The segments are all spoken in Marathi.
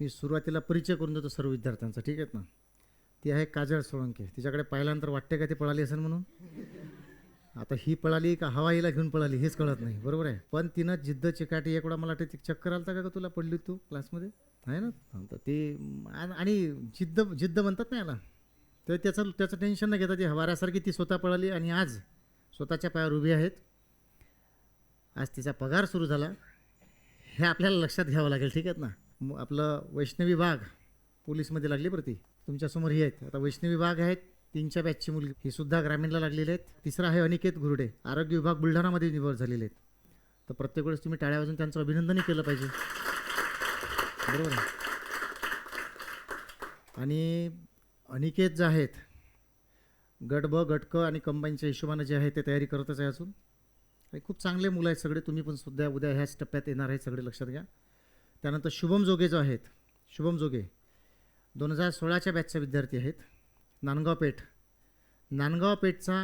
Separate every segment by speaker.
Speaker 1: मी सुरुवातीला परिचय करून देतो सर्व विद्यार्थ्यांचा ठीक आहेत ना? ती आहे काजळ सोळंके. तिच्याकडे पाहिल्यानंतर वाटते का ती पळाली असेल म्हणून? आता ही पळाली का हवाईला घेऊन पळाली हेच कळत नाही बरोबर आहे? पण तिनं जिद्द चिकाटी एक मला वाटतं ती चक्कर आलता का तुला? पडली तू क्लासमध्ये? आहे ना? तर ते आणि जिद्द जिद्द म्हणतात ना याला? तर त्याचं त्याचं टेन्शन न घेता ती हवाऱ्यासारखी ती स्वतः पळाली आणि आज स्वतःच्या पायावर उभी आहेत. आज तिचा पगार सुरू झाला. हे आपल्याला लक्षात घ्यावं लागेल ठीक आहेत ना? आपलं वैष्णवी भाग पोलीसमध्ये लागली बरं ती. तुमच्यासमोर ही आहेत. आता वैष्णवी भाग आहेत. तीनच्या बॅचची मुलगी. ही सुद्धा ग्रामीणला लागलेली आहेत. तिसरा आहे अनिकेत गुरुडे आरोग्य विभाग बुलढाणामध्ये निवड झालेले आहेत. तर प्रत्येक वेळेस तुम्ही टाळ्या वाजून त्यांचं अभिनंदनही केलं पाहिजे. बरोबर आहे? आणि अनिकेत जे आहेत गट ब गट क आणि कंबाईनच्या हिशोबानं जे आहे ते तयारी करतच आहे अजून. आणि खूप चांगले मुलं आहेत सगळे. तुम्ही पण सुद्धा उद्या ह्याच टप्प्यात येणार आहे. सगळे लक्षात घ्या. त्यानंतर शुभम जोगे जो आहेत शुभम जोगे दोन हजार सोळाच्या बॅचचे विद्यार्थी आहेत. नांदगाव पेठ. नांदगाव पेठचा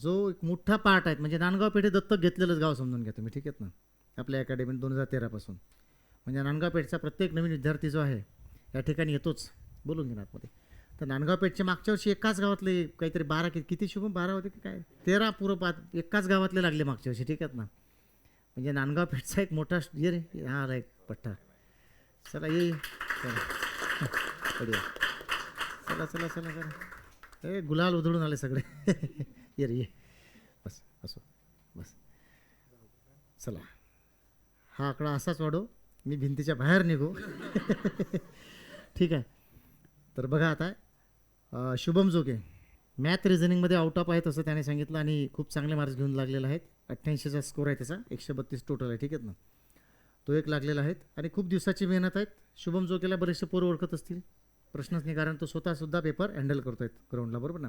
Speaker 1: जो एक मोठा पार्ट आहे म्हणजे नांदगाव पेठ हे दत्तक घेतलेलंच गाव समजून घ्या तुम्ही ठीक आहेत ना? आपल्या अकॅडमीत दोन हजार तेरापासून म्हणजे नांदगाव पेठचा प्रत्येक नवीन विद्यार्थी जो आहे या ठिकाणी येतोच. बोलून घेणार आतमध्ये. तर नांदगाव पेठच्या मागच्या वर्षी एकाच गावातले काहीतरी बारा कि किती शुभम? बारा होते की काय? तेरा पूर्वपात एकाच गावातले लागले मागच्या वर्षी ठीक आहेत ना? म्हणजे नांदगाव पेठचा एक मोठा ये रे हा एक पट्टा चला ये चला बढिया. चला चला चला चला. ए गुलाल उधळून आले सगळे. ये रे ये. बस असो बस. चला. हा आकडा असाच वाढव मी भिंतीच्या बाहेर निघू. ठीक आहे. तर बघा आता शुभम जोगे. मॅथ रिझनिंगमध्ये आउट ऑफ आहेत असं त्याने सांगितलं आणि खूप चांगले मार्क्स घेऊन लागलेले आहेत. अठ्ठ्याऐंशीचा स्कोर आहे त्याचा. एकशे बत्तीस टोटल आहे. ठीक आहेत ना? तो एक लागलेला आहेत. आणि खूप दिवसाची मेहनत आहेत. शुभम जोगेला बरेचसे पोरं ओळखत असतील. प्रश्नच नाही कारण तो स्वतःसुद्धा पेपर हँडल करतो आहेत ग्राउंडला बरोबर ना?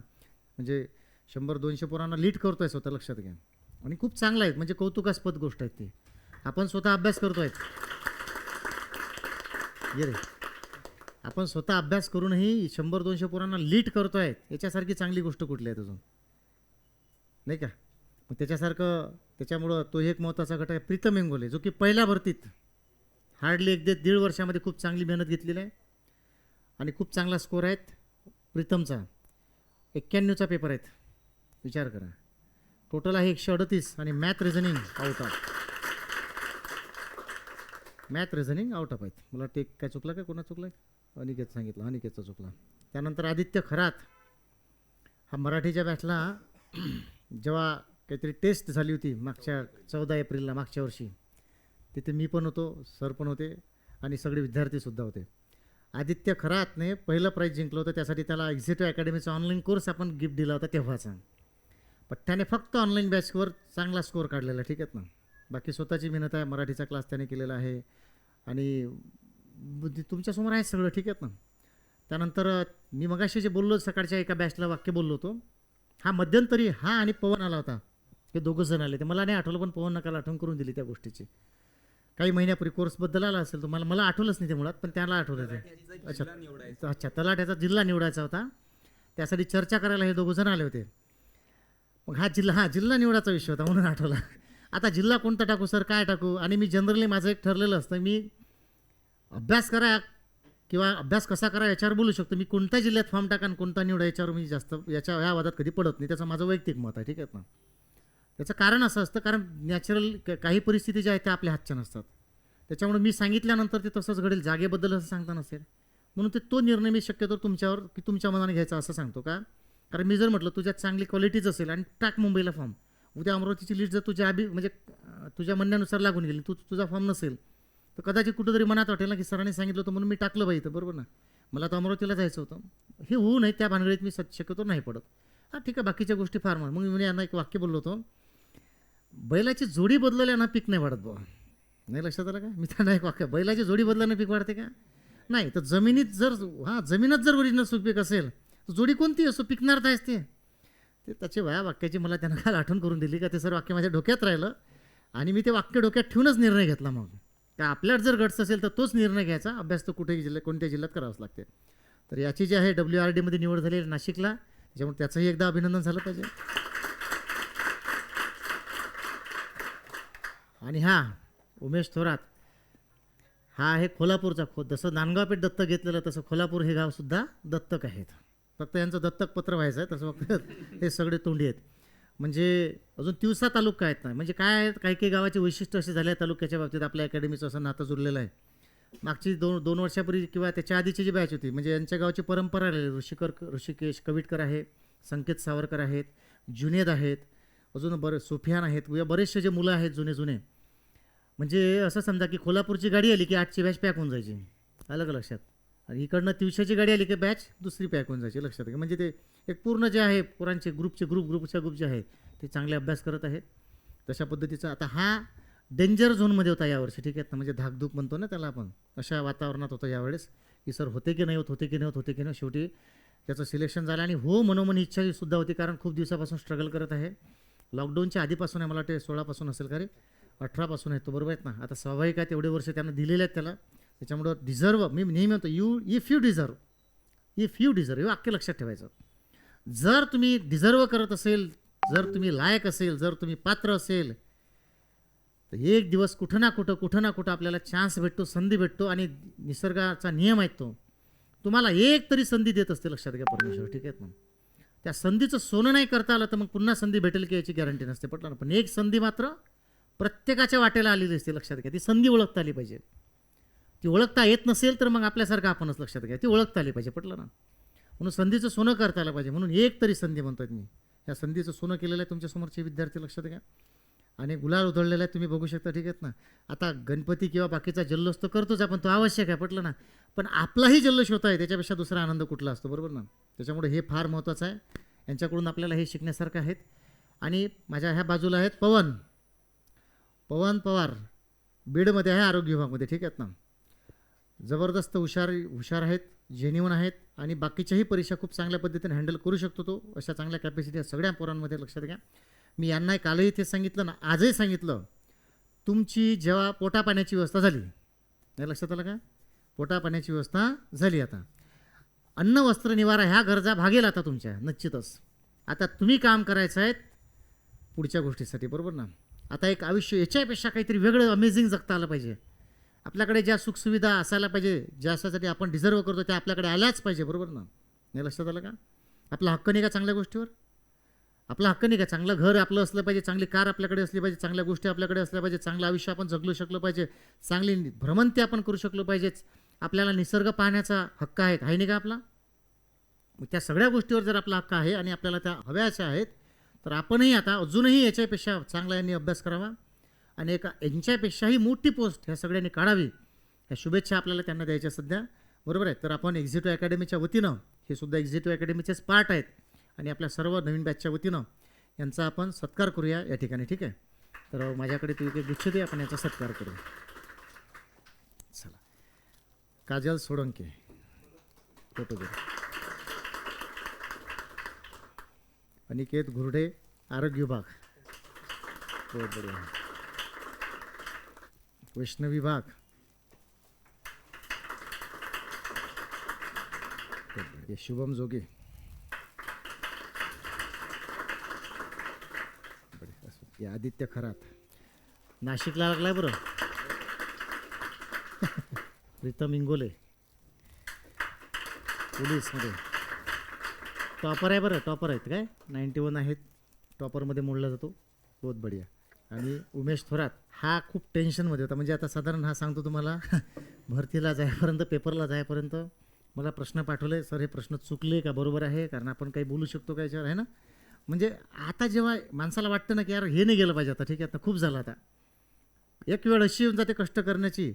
Speaker 1: म्हणजे शंभर दोनशे पोरांना लीड करतो आहे स्वतः लक्षात घ्या. आणि खूप चांगला आहेत. म्हणजे कौतुकास्पद गोष्ट आहेत ती. आपण स्वतः अभ्यास करतो आहेत ये रे. आपण स्वतः अभ्यास करूनही शंभर दोनशे पोरांना लीड करतो आहेत याच्यासारखी चांगली गोष्ट कुठली आहे अजून? नाही का? मग त्याच्यासारखं त्याच्यामुळं तो एक महत्त्वाचा घटक आहे प्रीतम इंगोले जो की पहिल्या भरतीत हार्डली एक दे दीड वर्षामध्ये खूप चांगली मेहनत घेतलेली आहे आणि खूप चांगला स्कोर आहेत प्रीतमचा. एक्क्याण्णवचा पेपर आहेत. विचार करा. टोटल आहे एकशे अडतीस आणि math reasoning out of math reasoning out of आहेत. मला ते काय चुकलं का? कोणा चुकलं अनिकेत सांगितलं. अनिकेतचा चुकला. त्यानंतर आदित्य खरात. हा मराठीच्या बॅचला जेव्हा काहीतरी टेस्ट झाली होती मागच्या चौदा एप्रिलला मागच्या वर्षी. तिथे मी पण होतो सर पण होते आणि सगळे विद्यार्थीसुद्धा होते. आदित्य खरातने पहिलं प्राईज जिंकलं होतं त्यासाठी त्याला एक्झिटिव्ह अकॅडमीचा ऑनलाईन कोर्स आपण गिफ्ट दिला होता तेव्हाचा. पण त्याने फक्त ऑनलाईन बॅचवर चांगला स्कोअर काढलेला ठीक आहेत ना? बाकी स्वतःची मेहनत आहे मराठीचा क्लास त्याने केलेला आहे. आणि तुमच्यासमोर आहे सगळं ठीक आहेत ना? त्यानंतर मी मगाशी जे बोललो सकाळच्या एका बॅचला वाक्य बोललो होतो. हा मध्यंतरी हा आणि पवन आला होता. हे दोघं जण आले. ते मला नाही आठवलं पण पवन नकाला आठवण करून दिली त्या गोष्टीची. काही महिन्यापूर्वी कोर्सबद्दल आला असेल तुम्हाला मला आठवलंच नाही ते मुळात पण त्याला आठवलं ते. अच्छा. अच्छा तलाट्याचा जिल्हा निवडायचा होता. त्यासाठी चर्चा करायला हे दोघं जण आले होते. मग हा जिल्हा हा जिल्हा निवडाचा विषय होता म्हणून आठवला. आता जिल्हा कोणता टाकू सर काय टाकू? आणि मी जनरली माझं एक ठरलेलं असतं मी अभ्यास करा किंवा अभ्यास कसा करा याच्यावर बोलू शकतो. मी कोणत्या जिल्ह्यात फॉर्म टाका आणि कोणता निवडा याच्यावर मी जास्त याच्या या वादात कधी पडत नाही. त्याचं माझं वैयक्तिक मत आहे ठीक आहे ना? त्याचं कारण असं असतं कारण नॅचरल काही परिस्थिती ज्या आहेत त्या आपल्या हातच्या नसतात. त्याच्यामुळे मी सांगितल्यानंतर ते तसंच घडेल जागेबद्दल असं सांगता नसेल. म्हणून ते तो निर्णय मी शक्यतो तुमच्यावर की तुमच्या मनाने घ्यायचा असं सांगतो का? कारण मी जर म्हटलं तुझ्यात चांगली क्वालिटीज असेल आणि टाक मुंबईला फॉर्म उद्या अमरावतीची लिस्ट जर तुझ्या अभि म्हणजे तुझ्या म्हणण्यानुसार लागून गेली तू तुझा फॉर्म नसेल तर कदाचित कुठंतरी मनात वाटेल ना की सरांनी सांगितलं होतं म्हणून मी टाकलं पाहिजे बरोबर ना? मला तर अमरावतीला जायचं होतं. हे होऊ नये त्या भानगडीत मी स शक्यतो नाही पडत. हां ठीक आहे बाकीच्या गोष्टी फार मग मी यांना एक वाक्य बोललो होतो. बैलाची जोडी बदलल्यानं पीक नाही वाढत बुवा. नाही लक्षात आलं का? मी त्यांना एक वाक्य. बैलाची जोडी बदलल्यानं पीक वाढते का? नाही तर जमिनीत जर हां जमिनीत जर ओरिजिनल सुपीक असेल तर जोडी कोणती असो? पिकणार तर ते. ते त्याची वया वाक्याची मला त्यांना काल आठवण करून दिली का ते सर वाक्य माझ्या डोक्यात राहिलं आणि मी ते वाक्य डोक्यात ठेवूनच निर्णय घेतला मग. का आपल्यात जर गट्स असेल तर तोच निर्णय घ्यायचा. अभ्यास तर कुठेही जिल्ह्यात कोणत्या जिल्ह्यात करावाच लागते. तर याची जी आहे डब्ल्यू आर डीमध्ये निवड झाली नाशिकला. त्याच्यामुळे त्याचंही एकदा अभिनंदन झालं पाहिजे. आणि हां उमेश थोरात हा आहे कोल्हापूरचा खो जसं नांदगाव पेठ दत्तक घेतलेलं तसं कोल्हापूर हे गावसुद्धा दत्तक आहेत. फक्त यांचं दत्तक पत्र व्हायचं आहे तसं फक्त हे सगळे तोंडी आहेत. म्हणजे अजून तिवसा तालुका आहेत ना म्हणजे काय आहेत काही काही गावाचे वैशिष्ट्य असे झाले आहे तालुक्याच्या बाबतीत आपल्या अकॅडमीचं असं नातं जुळलेलं आहे. मागची दोन दोन वर्षापूर्वी किंवा त्याच्या आधीची जी बॅच होती म्हणजे यांच्या गावाची परंपरा राहिली ऋषिकर ऋषिकेश कविटकर आहे संकेत सावरकर आहेत जुनेद आहेत अजून बरं सुफियान आहेत या बरेचसे जे मुलं आहेत जुने जुने म्हणजे असं समजा की कोल्हापूरची गाडी आली की आठची बॅच पॅक होऊन जायची. आलं का लक्षात? आणि इकडनं तिवशाची गाडी आली की बॅच दुसरी पॅक होऊन जायची लक्षात घ्या. म्हणजे ते एक पूर्ण जे आहे पोरांचे ग्रुपचे ग्रुप ग्रुपच्या ग्रुप जे आहे ते चांगले अभ्यास करत आहेत. तशा पद्धतीचा आता हा डेंजर झोनमध्ये होता यावर्षी ठीक आहे? ना म्हणजे धाकधूक म्हणतो ना त्याला आपण. अशा वातावरणात होता यावेळेस. की सर होते की नाही होत होते की नाही होत होते की नाही शेवटी त्याचं सिलेक्शन झालं. आणि हो मनोमन इच्छा सुद्धा होती कारण खूप दिवसापासून स्ट्रगल करत आहे. लॉकडाऊनच्या आधीपासून आहे मला वाटते सोळापासून असेल का रे? अठरापासून आहे तो बरोबर आहेत ना? आता स्वाभाविक आहे तेवढे वर्ष त्यांना दिलेले आहेत त्याला. त्याच्यामुळं डिझर्व मी नेहमी म्हणतो you if you deserve if you deserve हे वाक्य लक्षात ठेवायचं. जर तुम्ही डिझर्व करत असेल जर तुम्ही लायक असेल जर तुम्ही पात्र असेल तर एक दिवस कुठं ना कुठं कुठं ना कुठं आपल्याला चान्स भेटतो संधी भेटतो आणि निसर्गाचा नियम आहे तो. तुम्हाला एक तरी संधी देत असते लक्षात घ्या परमेश्वर ठीक आहे ना? त्या संधीचं सोनं नाही करता आलं तर मग पुन्हा संधी भेटेल की याची गॅरंटी नसते पटलं ना? पण एक संधी मात्र प्रत्येकाच्या वाटेला आलेली असते लक्षात घ्या. ती संधी ओळखता आली पाहिजे. ती ओळखता येत नसेल तर मग आपल्यासारखं आपणच लक्षात घ्या. ती ओळखता आली पाहिजे पटलं ना? म्हणून संधीचं सोनं करता आलं पाहिजे. म्हणून एक तरी संधी म्हणतात मी. या संधीचं सोनं केलेलं आहे तुमच्यासमोरचे विद्यार्थी लक्षात घ्या. आणि गुलाल उधळलेला आहे तुम्ही बघू शकता ठीक आहेत ना? आता गणपती किंवा बाकीचा जल्लोष तर करतोच आपण तो आवश्यक आहे पटलं ना? पण आपलाही जल्लोष होता आहे त्याच्यापेक्षा दुसरा आनंद कुठला असतो बरोबर ना? त्याच्यामुळे हे फार महत्त्वाचं आहे. यांच्याकडून आपल्याला हे शिकण्यासारखं आहेत. आणि माझ्या ह्या बाजूला आहेत पवन. पवन पवार बीडमध्ये आहे आरोग्य विभागमध्ये ठीक आहेत ना? जबरदस्त हुशार हुशार आहेत जेन्युन आहेत आणि बाकीच्याही परीक्षा खूप चांगल्या पद्धतीने हँडल करू शकतो तो. अशा चांगल्या कॅपॅसिटी सगळ्या पोरांमध्ये लक्षात घ्या. मी यांना कालही ते सांगितलं ना आजही सांगितलं तुमची जेव्हा पोटा पाण्याची व्यवस्था झाली नाही लक्षात आलं का? पोटा पाण्याची व्यवस्था झाली आता. अन्न वस्त्र निवारा ह्या गरजा भागेल आता तुमच्या निश्चितच. आता तुम्ही काम करायचं आहेत पुढच्या गोष्टीसाठी बरोबर ना? आता एक आयुष्य याच्यापेक्षा काहीतरी वेगळं अमेझिंग जगता आलं पाहिजे. आपल्याकडे ज्या सुखसुविधा असायला पाहिजे ज्यासाठी आपण डिझर्व करतो त्या आपल्याकडे आल्याच पाहिजे बरोबर ना? नाही लक्षात आलं का? आपला हक्क नाही का चांगल्या गोष्टीवर? आपला हक्क नाही का? चांगलं घर आपलं असलं पाहिजे चांगली कार आपल्याकडे असली पाहिजे चांगल्या गोष्टी आपल्याकडे असल्या पाहिजे चांगलं आयुष्य आपण जगलू शकलो पाहिजे चांगली भ्रमंती आपण करू शकलो पाहिजेच. आपल्याला निसर्ग पाहण्याचा हक्क आहे आहे नाही का आपला? मग त्या सगळ्या गोष्टीवर जर आपला हक्क आहे आणि आपल्याला त्या हव्याच्या आहेत तर आपणही आता अजूनही याच्यापेक्षा चांगला यांनी अभ्यास करावा आणि एका यांच्यापेक्षाही मोठी पोस्ट ह्या सगळ्यांनी काढावी. ह्या शुभेच्छा आपल्याला त्यांना द्यायच्या सध्या. बरोबर आहे? तर आपण एक्झिटिव्ह अकॅडमीच्या वतीनं हे सुद्धा एक्झिटिव्ह अकॅडमीचेच पार्ट आहेत. आणि आपल्या सर्व नवीन बॅचच्या वतीनं यांचा आपण सत्कार करूया या ठिकाणी ठीक आहे? तर माझ्याकडे तू एक गुच्छ दे आपण याचा सत्कार करू चला. काजल सोडंके फोटो दे. अनिकेत घुरडे आरोग्य विभाग. बहुत बढ़िया. वैष्णव विभाग. शुभम जोगे. आदित्य खरात. नाशिकला लागलाय बरं. प्रीतम इंगोले. पोलीसमध्ये. टॉपर आहे बरं टॉपर आहेत काय? नाईन्टी वन आहेत टॉपरमध्ये मोडला जातो. बहुत बढिया. आणि उमेश थोरात हा खूप टेन्शनमध्ये होता. म्हणजे आता साधारण हा सांगतो तुम्हाला भरतीला जायपर्यंत पेपरला जायपर्यंत मला प्रश्न पाठवले सर हे प्रश्न चुकले का? बरोबर आहे? कारण आपण काही बोलू शकतो का याच्यावर आहे ना? म्हणजे आता जेव्हा माणसाला वाटतं ना की यार हे नाही गेलं पाहिजे आता ठीक आहे आता खूप झालं आता. एक वेळ अशी येऊन जाते कष्ट करण्याची.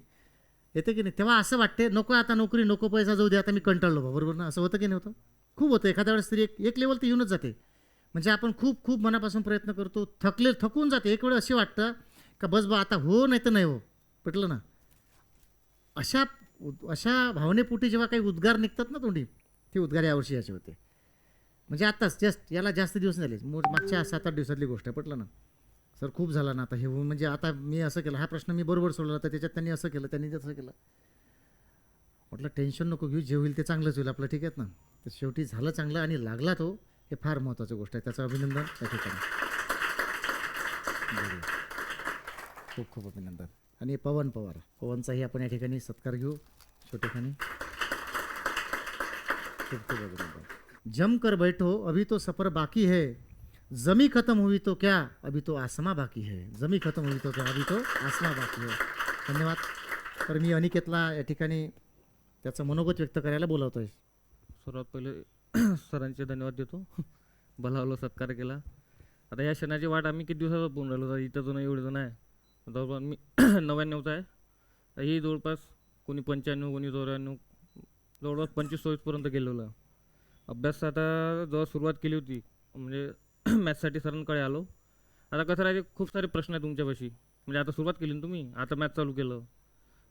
Speaker 1: येते की नाही? तेव्हा असं वाटते नको आता नोकरी नको पैसा जाऊ दे आता मी कंटाळलो बा. बरोबर ना? असं होतं की नाही होतं? खूप होतं. एखाद्या वेळेस तरी एक एक लेवल तर येऊनच जाते. म्हणजे आपण खूप खूप मनापासून प्रयत्न करतो. थकले थकून जाते. एक वेळ असे वाटतं का बस बा आता हो नाही तर नाही हो. पटलं ना? अशा अशा भावनेपोटी जेव्हा काही उद्गार निघतात ना तोंडी ते उद्गार यावर्षी याचे होते. म्हणजे आत्ताच जस्ट याला जास्त दिवस झाले. मो- मागच्या सात आठ दिवसातली गोष्ट आहे. पटलं ना? सर खूप झाला ना आता हे होऊन. म्हणजे आता मी असं केलं. हा प्रश्न मी बरोबर सोडला तर त्याच्यात त्यांनी असं केलं त्यांनी तसं केलं. म्हटलं टेन्शन नको घेऊ. जे होईल ते चांगलंच होईल आपलं. ठीक आहेत ना? तर शेवटी झालं चांगलं आणि लागला तो हे फार महत्त्वाची गोष्ट आहे. त्याचं अभिनंदन त्या ठिकाणी. बरोबर. खूप खूप अभिनंदन. आणि पवन पवार पवनचाही आपण या ठिकाणी सत्कार घेऊ. छोटेखानी. खूप खूप अभिनंदन. जम कर बैठो अभी तो सफर बाकी है. जमी खत्म हुई तो क्या अभी तो आसमा बाकी है. जमी खत्म हुई तो क्या अभी तो आसमा बाकी है. धन्यवाद. तर मी अनिकेतला या ठिकाणी त्याचं मनोगत व्यक्त करायला बोलवतोय.
Speaker 2: सर्वात पहिले सरांचे धन्यवाद देतो. भलावला सत्कार केला. आता या क्षणाची वाट आम्ही किती दिवसाचा पोहून राहिलो तर इथं जण एवढं जण आहे जवळपास मी नव्याण्णवचा आहे. ही जवळपास कोणी पंच्याण्णव कोणी चौऱ्याण्णव जवळपास पंचवीस चोवीसपर्यंत गेलेलो. अभ्यास आता जेव्हा सुरुवात केली होती. म्हणजे मॅथ्ससाठी सरांकडे आलो. आता कसं राहते खूप सारे प्रश्न आहेत तुमच्यापाशी. म्हणजे आता सुरुवात केली ना तुम्ही? आता मॅथ चालू केलं.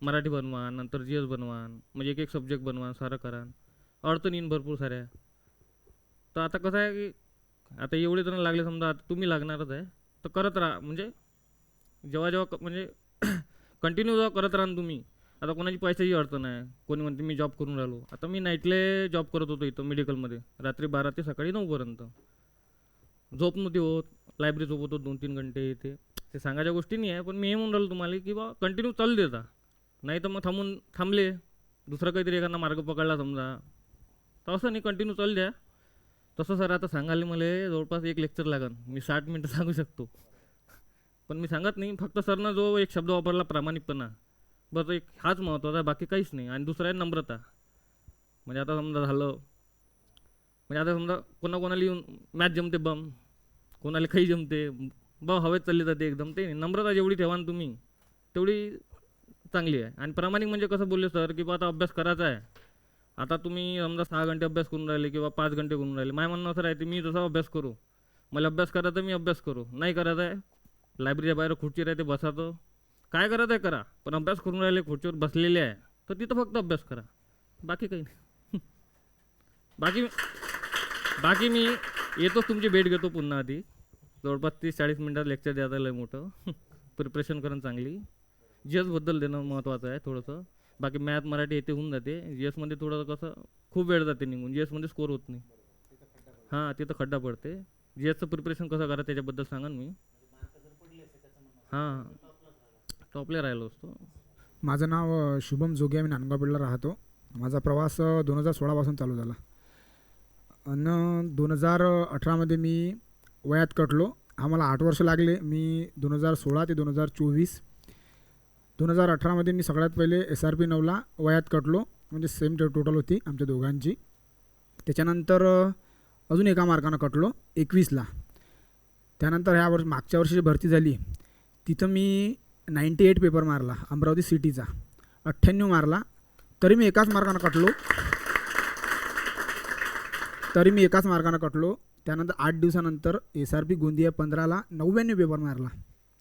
Speaker 2: मराठी बनवा नंतर जी एस बनवा म्हणजे एक एक सब्जेक्ट बनवा सारं करा. अडचण येईन भरपूर साऱ्या. तर आता कसं आहे की आता एवढे जण लागले समजा आता तुम्ही लागणारच आहे. तर करत राहा म्हणजे जेव्हा जेव्हा क- म्हणजे कंटिन्यू जेव्हा करत राहा तुम्ही आता कोणाची पैशाची अडचण आहे? कोणी म्हणते मी जॉब करून राहिलो. आता मी नाईटले जॉब करत होतो इथं मेडिकलमध्ये रात्री बारा ते सकाळी नऊपर्यंत झोप नव्हती होत. लायब्ररी झोपत होतो दोन तीन घंटे ते ते सांगायच्या गोष्टी नाही आहे पण मी हे म्हणून राहिलो तुम्हाला की बा कंटिन्यू चालू देता नाही तर मग थांबून थांबले. दुसरा काहीतरी एखादा मार्ग पकडला समजा. तर असं नाही कंटिन्यू चालू द्या. तसं सर आता सांगायला मला जवळपास एक लेक्चर लागन. मी साठ मिनटं सांगू शकतो. पण मी सांगत नाही फक्त सरनं जो एक शब्द वापरला प्रामाणिकपणा. बरं एक हाच महत्त्वाचा आहे बाकी काहीच नाही. आणि दुसरा आहे नम्रता. म्हणजे आता समजा झालं म्हणजे आता समजा कोणाकोणाला येऊन मॅच जमते बम कोणाला खाई जमते ब हवेत चालली जाते एकदम. ते नाही. नम्रता जेवढी ठेवा ना तुम्ही तेवढी चांगली आहे. आणि प्रामाणिक म्हणजे कसं बोलले सर की बा आता अभ्यास करायचा आहे. आता तुम्ही समजा सहा घंटे अभ्यास करून राहिले किंवा पाच घंटे करून राहिले माझ्या म्हणणं असं राहते मी जसा अभ्यास करू मला अभ्यास करायचा मी अभ्यास करू. नाही करायचा आहे लायब्ररीच्या बाहेर खुर्ची राहते बसायचं. काय करायचं आहे करा. पण अभ्यास करून राहिले खुर्चीवर बसलेले आहे तर तिथं फक्त अभ्यास करा. बाकी काही नाही. बाकी बाकी मी येतोच तुमची भेट घेतो पुन्हा आधी. जवळपास तीस चाळीस मिनटात लेक्चर द्यायला लय मोठं. प्रिपरेशन करणं चांगली. जी देणं महत्त्वाचं आहे थोडंसं. बाकी मॅथ मराठी येते होऊन जाते. जी एसमध्ये थोडं कसं खूप वेळ जाते निघून. जी एसमध्ये स्कोर होत नाही. हां तिथं खड्डा पडते. जी एसचं प्रिपरेशन कसं करा त्याच्याबद्दल सांगा मी. हां टॉपला राहिलो असतो.
Speaker 3: माझं नाव शुभम जोगे मी नांदगावपेडला राहतो. माझा प्रवास दोन हजार सोळापासून चालू झाला. आणि दोन हजार अठरामध्ये मी वयात कटलो. आम्हाला आठ वर्ष लागले. मी दोन हजार सोळा ते दोन हजार चोवीस दोन हजार अठरामध्ये मी सगळ्यात पहिले एस आर पी नऊला वयात कटलो. म्हणजे सेम टोटल होती आमच्या दोघांची. त्याच्यानंतर अजून एका मार्कानं कटलो एकवीसला. त्यानंतर ह्या वर्ष मागच्या वर्षी भरती झाली तिथं मी नाईंटी एट पेपर मारला अमरावती सिटीचा अठ्ठ्याण्णव मारला तरी मी एकाच मार्कानं कटलो. तरी मी एकाच मार्कानं कटलो. त्यानंतर आठ दिवसानंतर एस आर पी गोंदिया पंधराला नव्याण्णव पेपर मारला.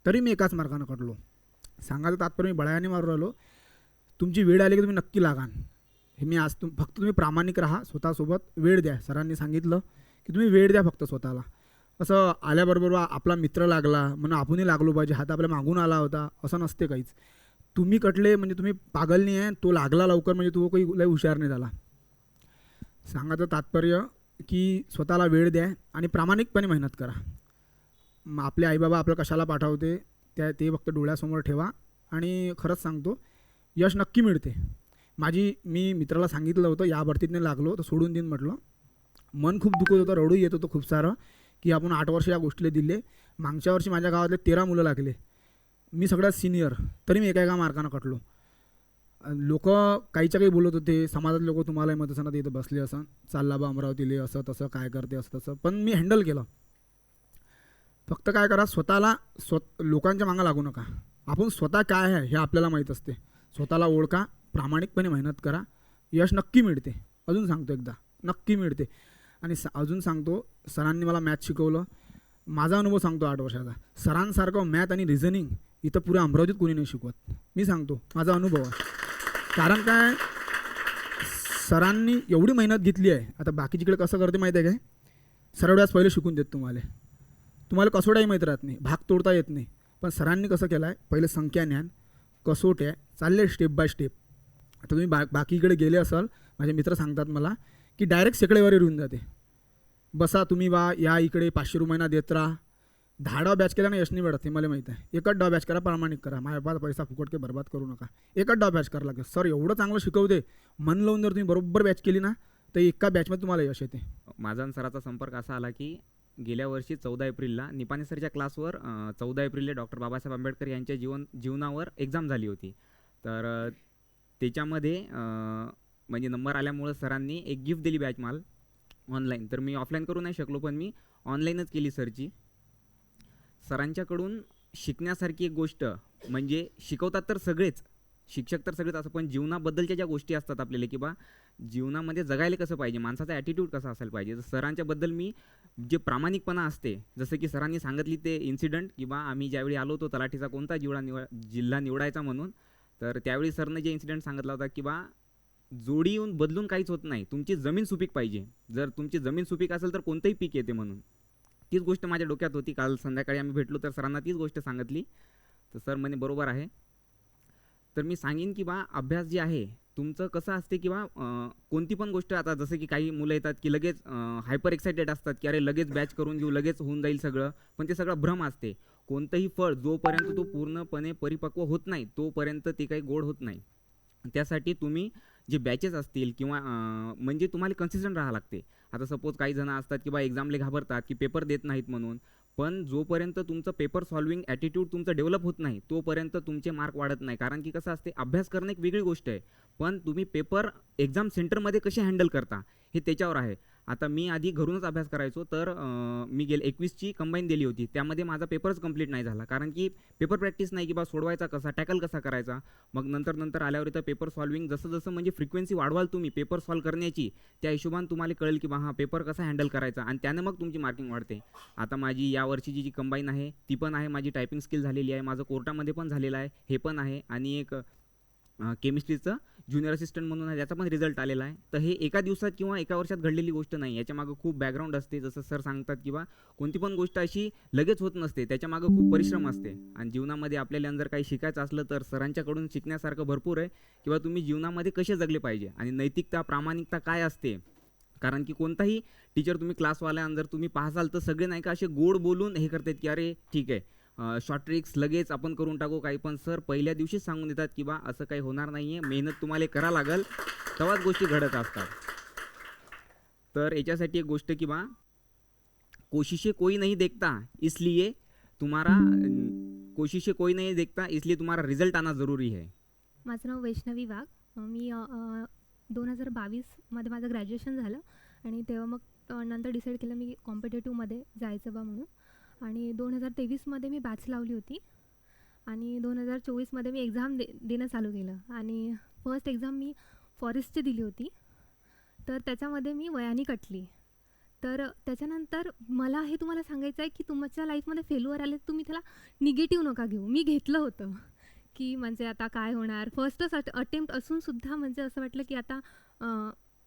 Speaker 3: तरी मी एकाच मार्कानं कटलो. सांगायचं तात्पर्य मी बळायाने मारू राहिलो. तुमची वेळ आली की तुम्ही नक्की लागान. हे मी आज तुम फक्त तुम्ही प्रामाणिक राहा स्वतःसोबत वेळ द्या. सरांनी सांगितलं की तुम्ही वेळ द्या फक्त स्वतःला. असं आल्याबरोबर आपला मित्र लागला म्हणून आपणही लागलो पाहिजे. हात आपल्या मागून आला होता. असं नसते काहीच. तुम्ही कटले म्हणजे तुम्ही पागल नाही आहे. तो लागला लवकर म्हणजे तो काही लय हुशार नाही झाला. सांगायचं तात्पर्य की स्वतःला वेळ द्या आणि प्रामाणिकपणे मेहनत करा. मग आपले आईबाबा आपलं कशाला पाठवते? त्या ते फक्त डोळ्यासमोर ठेवा आणि खरंच सांगतो यश नक्की मिळते. माझी मी मित्राला सांगितलं होतं या भरतीतने लागलो तर सोडून देईन म्हटलं. मन खूप दुखत होतं रडू येत होतं खूप सारं की आपण आठ वर्ष या गोष्टीला दिले. मागच्या वर्षी माझ्या गावातले तेरा मुलं लागले. मी सगळ्यात सिनियर तरी मी एका एका मार्कानं कटलो. लोक काहीच्या काही बोलत होते समाजात लोक तुम्हाला मतदानात इथं बसले असं चालला बा अमरावतीले असं तसं काय करते असं तसं पण मी हँडल केलं. फक्त काय करा स्वतःला स्व लोकांच्या मागं लागू नका. आपण स्वतः काय आहे हे आपल्याला माहीत असते. स्वतःला ओळखा प्रामाणिकपणे मेहनत करा. यश नक्की मिळते. अजून सांगतो एकदा नक्की मिळते. आणि स अजून सांगतो सरांनी मला मॅथ शिकवलं. माझा अनुभव सांगतो आठ वर्षाचा. सरांसारखं मॅथ आणि रिझनिंग इथं पुऱ्या अमरावतीत कोणी नाही शिकवत. मी सांगतो माझा अनुभव आहे. कारण काय सरांनी एवढी मेहनत घेतली आहे. आता बाकीच्याकडे कसं करते माहिती आहे काय? सरळ वेळास पहिले शिकून देत तुम्हाला. तुम्हाला कसोटाही माहीत राहत नाही भाग तोडता येत नाही. पण सरांनी कसं केलं आहे पहिलं संख्या ज्ञान कसोट्या चालले स्टेप बाय स्टेप आता तुम्ही बा बाकीकडे गेले असाल माझे मित्र सांगतात मला की डायरेक्ट शेकडेवारी येऊन जाते. बसा तुम्ही बा या इकडे पाचशे रुपयांना देत राहा. दहा डाव बॅच केल्याने यश नाही मिळत हे मला माहीत आहे. एकच डाव बॅच करा प्रामाणिक करा. माझ्या बाबा पैसा फुकट के बरबाद करू नका. एकच डाव बॅच करा लागेल. सर एवढं चांगलं शिकवते. मन लावून जर तुम्ही बरोबर बॅच केली ना तर एका बॅचमध्ये तुम्हाला यश येते.
Speaker 4: माझा आणि सराचा संपर्क असा आला की गेल्या वर्षी चौदा एप्रिलला निपाणी सरच्या क्लासवर चौदा एप्रिलला डॉक्टर बाबासाहेब आंबेडकर यांच्या जीवन जीवनावर एक्झाम झाली होती. तर त्याच्यामध्ये म्हणजे नंबर आल्यामुळं सरांनी एक गिफ्ट दिली बॅच माल ऑनलाईन तर मी ऑफलाईन करू नाही शकलो पण मी ऑनलाईनच केली सरची. सरांच्याकडून शिकण्यासारखी एक गोष्ट म्हणजे शिकवतात तर सगळेच. शिक्षक तर सगळेच असं पण जीवनाबद्दलच्या ज्या गोष्टी असतात आपल्याला की बा जीवनामध्ये जगायला कसं पाहिजे माणसाचा ॲटिट्यूड कसा असायला पाहिजे तर सरांच्याबद्दल मी जे प्रामाणिकपणा असते जसं की सरांनी सांगितली ते इन्सिडंट किंवा आम्ही ज्यावेळी आलो होतो तलाठीचा कोणता जिवडा निवड जिल्हा निवडायचा म्हणून तर त्यावेळी सरनं जे इन्सिडेंट सांगितला होता किंवा जोडी येऊन बदलून काहीच होत नाही तुमची जमीन सुपीक पाहिजे. जर तुमची जमीन सुपीक असेल तर कोणतंही पीक येते म्हणून. तीच गोष्ट माझ्या डोक्यात होती. काल संध्याकाळी आम्ही भेटलो तर सरांना तीच गोष्ट सांगितली. तर सर म्हणे बरोबर आहे. तर मी सांगेन की बा अभ्यास जे आहे तुमचं कसं असते किंवा कोणती पण गोष्ट आता जसं की काही मुलं येतात की लगेच हायपर एक्सायटेड असतात की अरे लगेच बॅच करून घेऊ लगेच होऊन जाईल सगळं पण ते सगळं भ्रम असते. कोणतंही फळ जोपर्यंत तो पूर्णपणे परिपक्व होत नाही तोपर्यंत ते काही गोड होत नाही. त्यासाठी तुम्ही जे बॅचेस असतील किंवा म्हणजे तुम्हाला कन्सिस्टंट राहावं लागते. आता सपोज काही जण असतात की बा एक्झामले घाबरतात की पेपर देत नाहीत म्हणून. पण जोपर्यंत तुमचं पेपर सॉल्विंग ॲटिट्यूड तुमचं डेव्हलप होत नाही तोपर्यंत तुमचे मार्क वाढत नाही. कारण की कसं असते अभ्यास करणं एक वेगळी गोष्ट आहे. पण तुम्ही पेपर एक्झाम सेंटरमध्ये कसे हँडल करता हे त्याच्यावर आहे. आता मी आधी घरूनच अभ्यास करायचो तर मी गेले एकवीसची कंबाईन दिली होती. त्यामध्ये माझा पेपरच कंप्लीट नाही झाला. कारण की पेपर प्रॅक्टिस नाही की बा सोडवायचा कसा टॅकल कसा करायचा. मग नंतर नंतर आल्यावर इथं पेपर सॉल्विंग जसं जसं म्हणजे फ्रिक्वेन्सी वाढवाल तुम्ही पेपर सॉल्व करण्याची त्या हिशोबाने तुम्हाला कळेल की बा हा पेपर कसा हँडल करायचा आणि त्यानं मग तुमची मार्किंग वाढते. आता माझी या वर्षीची जी कंबाईन आहे ती पण आहे. माझी टायपिंग स्किल झालेली आहे. माझं कोर्टामध्ये पण झालेलं आहे. हे पण आहे. आणि एक केमिस्ट्रीचं ज्युनियर असिस्टंट म्हणून आहे त्याचा पण रिझल्ट आलेला आहे. तर हे एका दिवसात किंवा एका वर्षात घडलेली गोष्ट नाही. याच्यामागं खूप बॅकग्राऊंड असते जसं सर सांगतात किंवा कोणती पण गोष्ट अशी लगेच होत नसते. त्याच्यामागं खूप परिश्रम असते. आणि जीवनामध्ये आपल्याला जर काही शिकायचं असलं तर सरांच्याकडून शिकण्यासारखं भरपूर आहे. किंवा तुम्ही जीवनामध्ये कसे जगले पाहिजे? आणि नैतिकता प्रामाणिकता काय असते? कारण की कोणताही टीचर तुम्ही क्लासवाल्या जर तुम्ही पाहसाल तर सगळे नाही का असे गोड बोलून हे करतात की अरे ठीक आहे शॉर्ट ट्रिक्स लगेच आपण करून टाकू. काही पण सर पहिल्या दिवशीच सांगून देतात की बा असं काही होणार नाही आहे मेहनत तुम्हाला करा लागेल. तेव्हाच गोष्टी घडत असतात. तर याच्यासाठी एक गोष्ट की बा कोशिशे कोई नाही देखता इसलिए तुम्हाला कोशिशे कोई नाही देखता इसलिए तुम्हाला रिझल्ट आणा जरुरी आहे
Speaker 5: माझं नाव वैष्णवी वाघ. मी दोन हजार बावीसमध्ये माझं ग्रॅज्युएशन झालं. आणि तेव्हा मग नंतर डिसाईड केलं मी कॉम्पिटेटिव्हमध्ये जायचं बा म्हणून. आणि दोन हजार तेवीसमध्ये मी बॅच लावली होती. आणि दोन हजार चोवीसमध्ये मी एक्झाम दे देणं चालू केलं. आणि फर्स्ट एक्झाम मी फॉरेस्टची दिली होती. तर त्याच्यामध्ये मी वयाने कटली. तर त्याच्यानंतर मला हे तुम्हाला सांगायचं आहे की तुमच्या लाईफमध्ये फेल्युअर आले तुम्ही त्याला निगेटिव्ह नका घेऊ. मी घेतलं होतं की म्हणजे आता काय होणार? फर्स्टच अट अटेम्प्ट असूनसुद्धा म्हणजे असं वाटलं की आता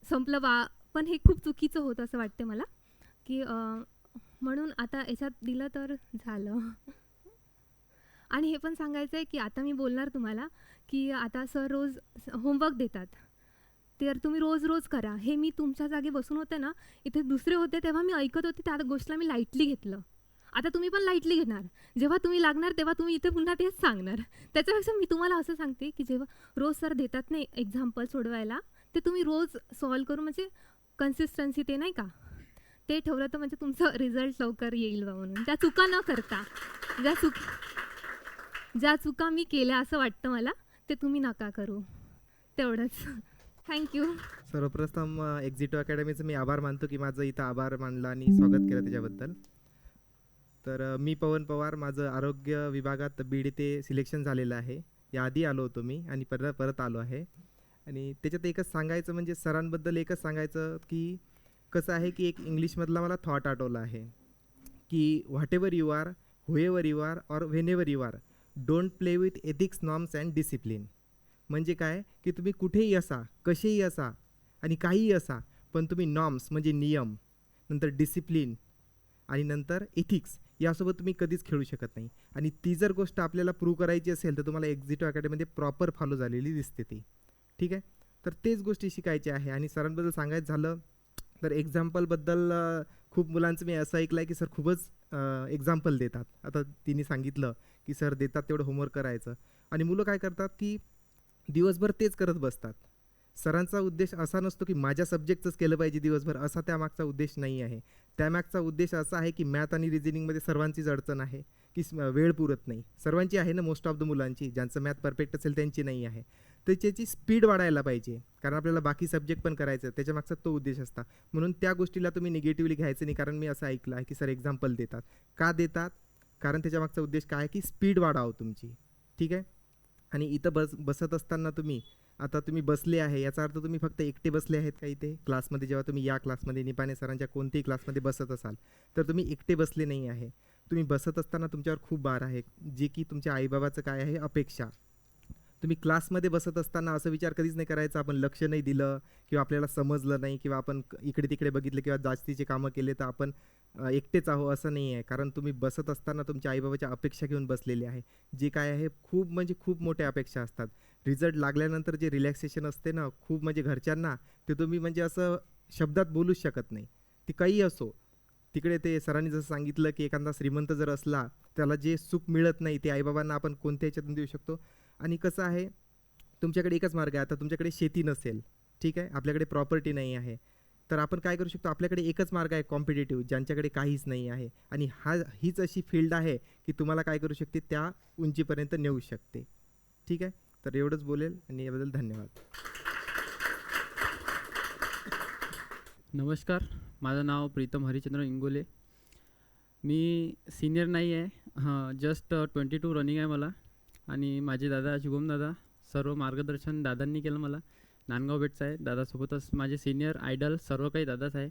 Speaker 5: संपलं बा. पण हे खूप चुकीचं होतं असं वाटते मला की म्हणून आता याच्यात दिलं तर झालं. आणि हे पण सांगायचं आहे की आता मी बोलणार तुम्हाला की आता सर रोज होमवर्क देतात. तर तुम्ही रोज रोज करा. हे मी तुमच्या जागी बसून होते ना इथे दुसरे होते तेव्हा मी ऐकत होते त्या गोष्टीला मी लाईटली घेतलं. आता तुम्ही पण लाईटली घेणार. जेव्हा तुम्ही लागणार तेव्हा तुम्ही इथे पुन्हा तेच सांगणार. त्याच्यापेक्षा मी तुम्हाला असं सांगते की जेव्हा रोज सर देतात नाही एक्झाम्पल सोडवायला ते तुम्ही रोज सॉल्व करून म्हणजे कन्सिस्टन्सी ते नाही का? ते ठेवलं तर म्हणजे तुमचं रिझल्ट लवकर येईल बा म्हणून. त्या चुका न करता ज्या चुक ज्या चुका मी केल्या असं वाटतं मला ते तुम्ही नका करू. तेवढंच. थँक्यू
Speaker 6: सर्वप्रथम एक्झिटो अकॅडमीचं मी आभार मानतो की माझं इथं आभार मानला आणि स्वागत केलं त्याच्याबद्दल. तर मी पवन पवार माझं आरोग्य विभागात बीड ते सिलेक्शन झालेलं आहे. याआधी आलो होतो मी आणि परत परत आलो आहे. आणि त्याच्यात एकच सांगायचं म्हणजे सरांबद्दल एकच सांगायचं की कसं आहे की एक इंग्लिशमधला मला थॉट आठवला आहे की whatever you are wherever you are or whenever you are don't play with ethics norms and discipline म्हणजे काय? की तुम्ही कुठेही असा कसेही असा आणि काहीही असा पण तुम्ही नॉर्म्स म्हणजे नियम नंतर डिसिप्लिन आणि नंतर एथिक्स यासोबत तुम्ही कधीच खेळू शकत नाही. आणि ती जर गोष्ट आपल्याला प्रूव्ह करायची असेल तर तुम्हाला एक्झिटो अकॅडमीमध्ये प्रॉपर फॉलो झालेली दिसते ती. ठीक आहे? तर तेच गोष्टी शिकायच्या आहे आणि सरांबद्दल सांगायचं झालं तर एक्झाम्पलबद्दल खूप मुलांचं मी असं ऐकलं आहे की सर खूपच एक्झाम्पल देतात. आता तिने सांगितलं की सर देतात तेवढं होमवर्क करायचं. आणि मुलं काय करतात की दिवसभर तेच करत बसतात. सरांचा उद्देश असा नसतो की माझ्या सब्जेक्टचंच केलं पाहिजे दिवसभर असा त्यामागचा उद्देश नाही आहे. त्यामागचा उद्देश असा आहे की मॅथ आणि रिझनिंगमध्ये सर्वांचीच अडचण आहे की वेळ पुरत नाही. सर्वांची आहे ना मोस्ट ऑफ द मुलांची. ज्यांचं मॅथ परफेक्ट असेल त्यांची नाही आहे. त्याच्याची त्याची स्पीड वाढायला पाहिजे. कारण आपल्याला बाकी सब्जेक्ट पण करायचं त्याच्या मागचा तो उद्देश असता. म्हणून त्या गोष्टीला तुम्ही निगेटिव्हली घ्यायचं नाही. कारण मी असं ऐकलं आहे की सर एक्झाम्पल देतात. का देतात? कारण त्याच्या मागचा उद्देश काय आहे की स्पीड वाढावं तुमची. ठीक आहे? आणि इथं बस बसत असताना तुम्ही आता तुम्ही बसले आहे. याचा अर्थ तुम्ही फक्त एकटे बसले आहेत का इथे? क्लासमध्ये जेव्हा तुम्ही या क्लासमध्ये निपाने सरांच्या कोणत्याही क्लासमध्ये बसत असाल तर तुम्ही एकटे बसले नाही आहे. तुम्ही बसत असताना तुमच्यावर खूप भार आहे. जे की तुमच्या आईबाबाचं काय आहे? अपेक्षा. तुम्ही क्लासमध्ये बसत असताना असं विचार कधीच नाही करायचा आपण लक्ष नाही दिलं किंवा आपल्याला समजलं नाही किंवा आपण इकडे तिकडे बघितलं किंवा जास्तीचे कामं केले तर आपण एकटेच आहो असं नाही आहे. कारण तुम्ही बसत असताना तुमच्या आईबाबाच्या अपेक्षा घेऊन बसलेले आहे. जे काय आहे खूप म्हणजे खूप मोठ्या अपेक्षा असतात. रिझल्ट लागल्यानंतर जे रिलॅक्सेशन असते ना खूप म्हणजे घरच्यांना ते तुम्ही म्हणजे असं शब्दात बोलूच शकत नाही. ती काही असो तिकडे ते सरांनी जसं सांगितलं की एखादा श्रीमंत जर असला त्याला जे सुख मिळत नाही ते आईबाबांना आपण कोणत्या ह्याच्यातून देऊ शकतो? आणि कसं आहे तुमच्याकडे एकच मार्ग आहे. आता तुमच्याकडे शेती नसेल ठीक आहे? आपल्याकडे प्रॉपर्टी नाही आहे. तर आपण काय करू शकतो? आपल्याकडे एकच मार्ग आहे कॉम्पिटेटिव्ह ज्यांच्याकडे काहीच नाही आहे. आणि हा हीच अशी फील्ड आहे की तुम्हाला काय करू शकते? त्या उंचीपर्यंत नेऊ शकते. ठीक आहे? तर एवढंच बोलेल आणि याबद्दल धन्यवाद.
Speaker 7: नमस्कार. माझं नाव प्रीतम हरिचंद्र इंगोले. मी सिनियर नाही आहे. हां जस्ट ट्वेंटी टू रनिंग आहे मला. आणि माझे दादा शुभम दादा सर्व मार्गदर्शन दादांनी केलं मला. नांदगाव भेटचं आहे. दादासोबतच माझे सिनियर आयडल सर्व काही दादाच आहे.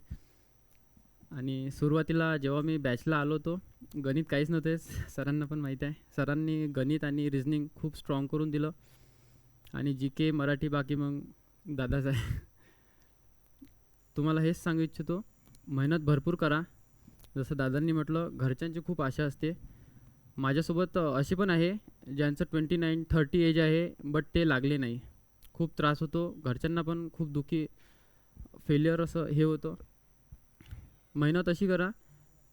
Speaker 7: आणि सुरुवातीला जेव्हा मी बॅचला आलो होतो गणित काहीच नव्हते. सरांना पण माहीत आहे. सरांनी गणित आणि रिझनिंग खूप स्ट्रॉंग करून दिलं. आणि जी के मराठी बाकी मग दादाच आहे. तुम्हाला हेच सांगू इच्छितो मेहनत भरपूर करा. जसं दादांनी म्हटलं घरच्यांची खूप आशा असते. माझ्यासोबत असे पण आहे ज्यांचं ट्वेंटी नाईन थर्टी एज आहे बट ते लागले नाही. खूप त्रास होतो घरच्यांना पण खूप दुःखी फेल्युअर असं हे होतं. मेहनत अशी करा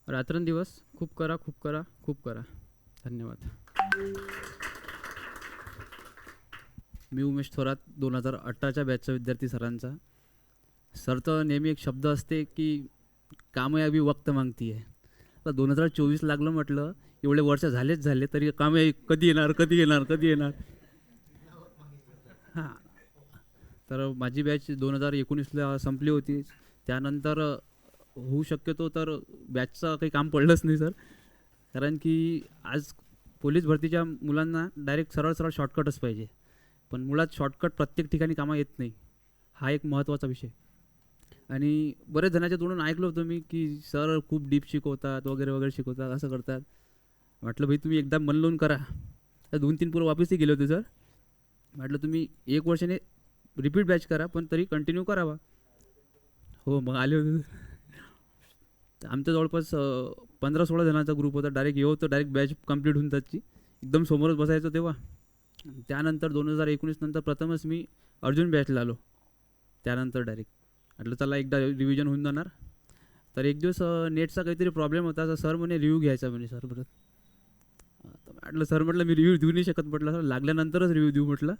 Speaker 7: रात्रंदिवस खूप करा खूप करा खूप करा. धन्यवाद.
Speaker 8: मी उमेश थोरात दोन हजार अठराच्या बॅचचा विद्यार्थी सरांचा. सर तर नेहमी एक शब्द असते की कामयाबी वक्त मागती आहे दोन हजार चोवीस लागलं म्हटलं एवढे वर्ष झालेच झाले तरी कामयाबी कधी येणार कधी येणार कधी येणार? हां. तर माझी बॅच दोन हजार एकोणीसला संपली होती. त्यानंतर होऊ शक्यतो तर बॅचचं काही काम पडलंच नाही सर कारण की आज पोलीस भरतीच्या मुलांना डायरेक्ट सरळ सरळ शॉर्टकटच पाहिजे. पण मुळात शॉर्टकट प्रत्येक ठिकाणी कामा येत नाही. हा एक महत्त्वाचा विषय. आणि बरेच जणांच्या तोंडून ऐकलं होतं मी की सर खूप डीप शिकवतात वगैरे वगैरे शिकवतात असं करतात. म्हटलं भाई तुम्ही एकदा मन लावून करा. तर दोन तीन पोरं वापसही गेले होते सर. म्हटलं तुम्ही एक वर्षाने रिपीट बॅच करा पण तरी कंटिन्यू करावा. हो मग आले होते तर आमच्या जवळपास पंधरा सोळा जणांचा ग्रुप होता. डायरेक्ट येऊ तर डायरेक्ट बॅच कंप्लीट होऊन त्याची एकदम समोरच बसायचं तेव्हा. त्यानंतर दोन हजार एकोणीस नंतर प्रथमच मी अर्जुन बॅचला आलो. त्यानंतर डायरेक्ट म्हटलं चला एकदा रिव्हिजन होऊन जाणार. तर एक दिवस नेटचा काहीतरी प्रॉब्लेम होता. तर सर म्हणे रिव्ह्यू घ्यायचा म्हणे सर परत. म्हटलं सर म्हटलं मी रिव्ह्यू देऊ नाही शकत म्हटलं सर लागल्यानंतरच रिव्ह्यू देऊ म्हटलं.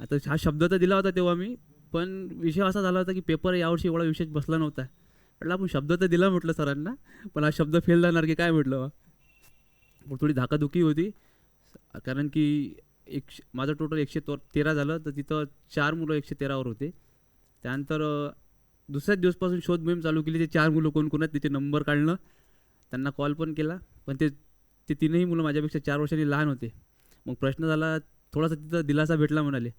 Speaker 8: आता हा शब्द तर दिला होता तेव्हा मी पण विषय असा झाला होता की पेपर यावर्षी एवढा विशेष बसला नव्हता. म्हटलं आपण शब्द तर दिला म्हटलं सरांना पण हा शब्द फेल जाणार की काय? म्हटलं थोडी धाकाधुकी होती कारण की एक माझं टोटल एकशे तो तेरा झालं तर तिथं चार मुलं एकशे तेरावर होते. त्यानंतर दुसऱ्याच दिवसपासून शोध मोहीम चालू केली ते चार मुलं कोण कोण आहेत त्याचे नंबर काढणं त्यांना कॉल पण केला पण ते ते तीनही मुलं माझ्यापेक्षा चार वर्षांनी लहान होते. मग प्रश्न झाला थोडासा तिथं दिलासा भेटला म्हणाले.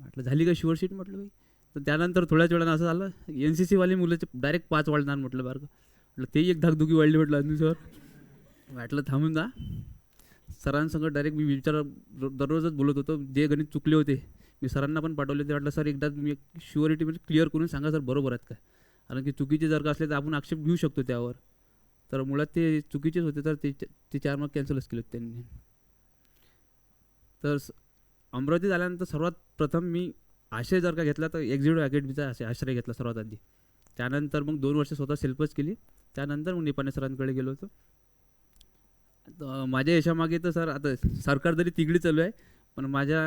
Speaker 8: म्हटलं झाली का शुअरशीट म्हटलं बाई. तर त्यानंतर थोड्याच वेळानं असं झालं एन सी सीवाले मुलाचे डायरेक्ट पाच वाढणार म्हटलं बारकं. म्हटलं तेही एक धाकधुकी वाढली म्हटलं अजून सर म्हटलं थांबून जा. सरांसंग डायरेक्ट मी विचार दररोजच बोलत होतो. जे गणित चुकले होते मी सरांना पण पाठवले होते. वाटलं सर एकदा तुम्ही शुअरिटी म्हणजे क्लिअर करून सांगा सर बरोबर आहेत का? कारण की चुकीचे जर का असले तर आपण आक्षेप घेऊ शकतो त्यावर. तर मुळात ते चुकीचेच होते तर ते ते चार मार्क कॅन्सलच केले होते त्यांनी. तर स- अमरावतीत आल्यानंतर सर्वात प्रथम मी आश्रय जर का घेतला तर एक्झिक्युटिव्ह अकॅडमीचा असे आश्रय घेतला सर्वात आधी. त्यानंतर मग दोन वर्ष स्वतः सेल्फच केली. त्यानंतर मग निपाणे सरांकडे गेलो होतो. तर माझ्या यशामागे तर सर आता सरकार जरी तिगडी चालू आहे पण माझ्या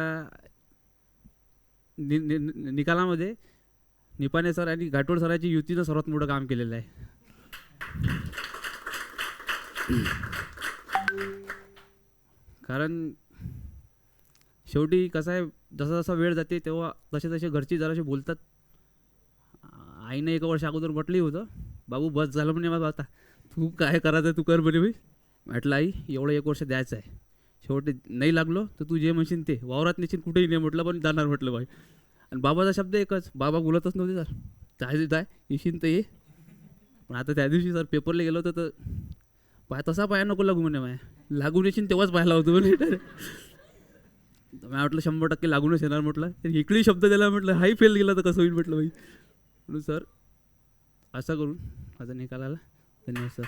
Speaker 8: नि नि नि- निकालामध्ये निपाणे सर आणि घाटोळ सरांची युतीनं सर्वात मोठं काम केलेलं आहे. कारण शेवटी कसं आहे जसा जसा वेळ जाते तेव्हा तसे तसे घरची जरासे बोलतात. आईने आईनं एका वर्ष अगोदर म्हटलंही होतं बाबू बस झालं म्हणे माझं आता. तू काय करायचं तू कर म्हणे मी. म्हटलं आई एवढं एक वर्ष द्यायचं आहे. शेवटी नाही लागलो तर तू जे म्हणशील ते. वावरात नेशील कुठेही नाही म्हटलं पण जाणार म्हटलं बाई. आणि बाबाचा शब्द एकच बाबा बोलतच नव्हते सर. जाय जाय येशील तर ये. पण आता त्या दिवशी सर पेपरला गेलो होतं तर पाय तसा पाया नको लागू म्हणे माया. लागून येशील तेव्हाच पाहायला होतो म्हणे. तर मी म्हटलं शंभर टक्के लागूनच येणार म्हटलं. इकडे शब्द दिला म्हटलं हाही फेल गेला तर कसं होईल म्हटलं बाई. म्हणून सर असं करून माझा निकाल आला. धन्यवाद सर